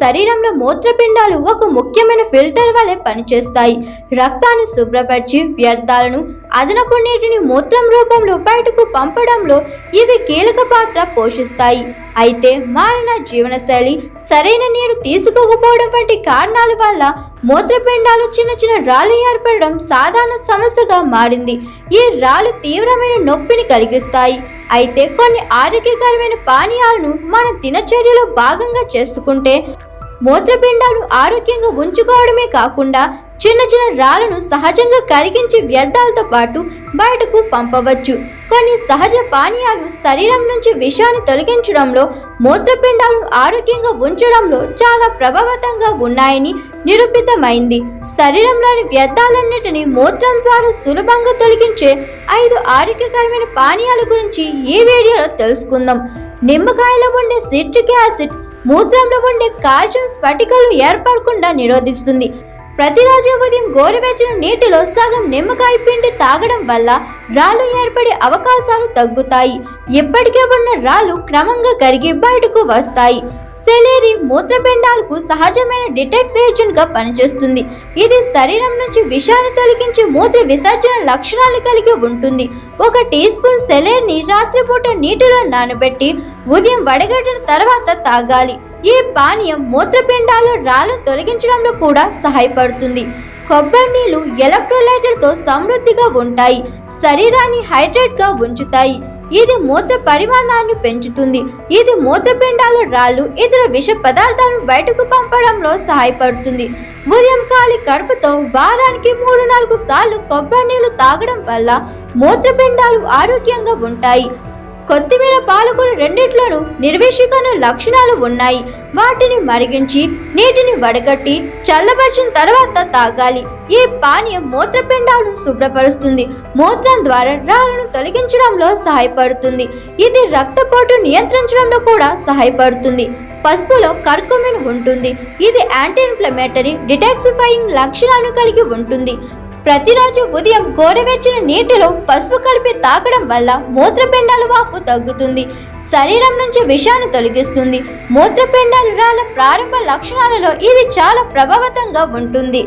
శరీరంలో మూత్రపిండాలు ఒక ముఖ్యమైన ఫిల్టర్ వలె పనిచేస్తాయి. రక్తాన్ని శుభ్రపరిచి వ్యర్థాలను అదనపు నీటిని మూత్రం రూపంలో బయటకు పంపడంలో ఇవి కీలక పాత్ర పోషిస్తాయి. అయితే మారిన జీవనశైలి సరైన నీరు తీసుకోకపోవడం వంటి కారణాల వల్ల మూత్రపిండాలు చిన్న చిన్న రాళ్ళు ఏర్పడడం సాధారణ సమస్యగా మారింది. ఈ రాళ్ళు తీవ్రమైన నొప్పిని కలిగిస్తాయి. అయితే కొన్ని ఆరోగ్యకరమైన పానీయాలను మన దినచర్యలో భాగంగా చేసుకుంటే మూత్రపిండాలు ఆరోగ్యంగా ఉంచుకోవడమే కాకుండా చిన్న చిన్న రాళ్ళను సహజంగా కరిగించి వ్యర్థాలతో పాటు బయటకు పంపవచ్చు. కొన్ని సహజ పానీయాలు శరీరం నుంచి విషాన్ని తొలగించడంలో మూత్రపిండాలను ఆరోగ్యంగా ఉంచడంలో చాలా ప్రభావితంగా ఉన్నాయని నిరూపితమైంది. శరీరంలోని వ్యర్థాలన్నిటిని మూత్రం ద్వారా సులభంగా తొలగించే ఐదు ఆరోగ్యకరమైన పానీయాల గురించి ఈ వీడియోలో తెలుసుకుందాం. నిమ్మకాయలో ఉండే సిట్రిక్ యాసిడ్ మూత్రంలో ఉండే కాల్షియం స్ఫటికాలు ఏర్పడకుండా నిరోధిస్తుంది. ప్రతిరోజు ఉదయం గోరువెచ్చని నీటిలో సగం నిమ్మకాయ పిండి తాగడం వల్ల రాళ్ళు ఏర్పడే అవకాశాలు తగ్గుతాయి. ఇప్పటికే ఉన్న రాళ్ళు క్రమంగా కరిగి బయటకు వస్తాయి. సెలేరి మూత్రపిండాలకు సహజమైన డిటెక్స్ ఏజెంట్గా పనిచేస్తుంది. ఇది శరీరం నుంచి విషాన్ని తొలగించి మూత్ర విసర్జన లక్షణాలు కలిగి ఉంటుంది. ఒక టీ స్పూన్ సెలేర్ని రాత్రిపూట నీటిలో నానబెట్టి ఉదయం వడగట్టిన తర్వాత తాగాలి. ఈ పానీయం మూత్రపిండాలు రాళ్ళు తొలగించడంలో కూడా సహాయపడుతుంది. కొబ్బరి నీళ్ళు ఎలక్ట్రోలైట్లతో సమృద్ధిగా ఉంటాయి. శరీరాన్ని హైడ్రేట్గా ఉంచుతాయి. ఇది మూత్ర పరిమాణాన్ని పెంచుతుంది. ఇది మూత్రపిండాలు రాళ్ళు ఇతర విష పదార్థాలను బయటకు పంపడంలో సహాయపడుతుంది. ఉదయం ఖాళీ కడుపుతో వారానికి మూడు నాలుగు సార్లు కొబ్బరి నీళ్ళు తాగడం వల్ల మూత్రపిండాలు ఆరోగ్యంగా ఉంటాయి. కొత్తిమీర పాలకూర రెండిట్లోనూ నిర్వేశీకరణ లక్షణాలు ఉన్నాయి. వాటిని మరిగించి నీటిని వడగట్టి చల్లబరిచిన తర్వాత తాగాలి. ఈ పానీయం మూత్రపిండాలను శుభ్రపరుస్తుంది. మూత్రం ద్వారా రాళ్ళను తొలగించడంలో సహాయపడుతుంది. ఇది రక్తపోటు నియంత్రించడంలో కూడా సహాయపడుతుంది. పసుపులో కర్కుమిన్ ఉంటుంది. ఇది యాంటీ ఇన్ఫ్లమేటరీ డిటాక్సిఫైయింగ్ లక్షణాలను కలిగి ఉంటుంది. ప్రతిరోజు ఉదయం గోడవెచ్చిన నీటిలో పసుపు కలిపి తాగడం వల్ల మూత్రపిండాల వాపు తగ్గుతుంది. శరీరం నుంచి విషాన్ని తొలగిస్తుంది. మూత్రపిండాలు రాళ్ళ ప్రారంభ లక్షణాలలో ఇది చాలా ప్రభావితంగా ఉంటుంది.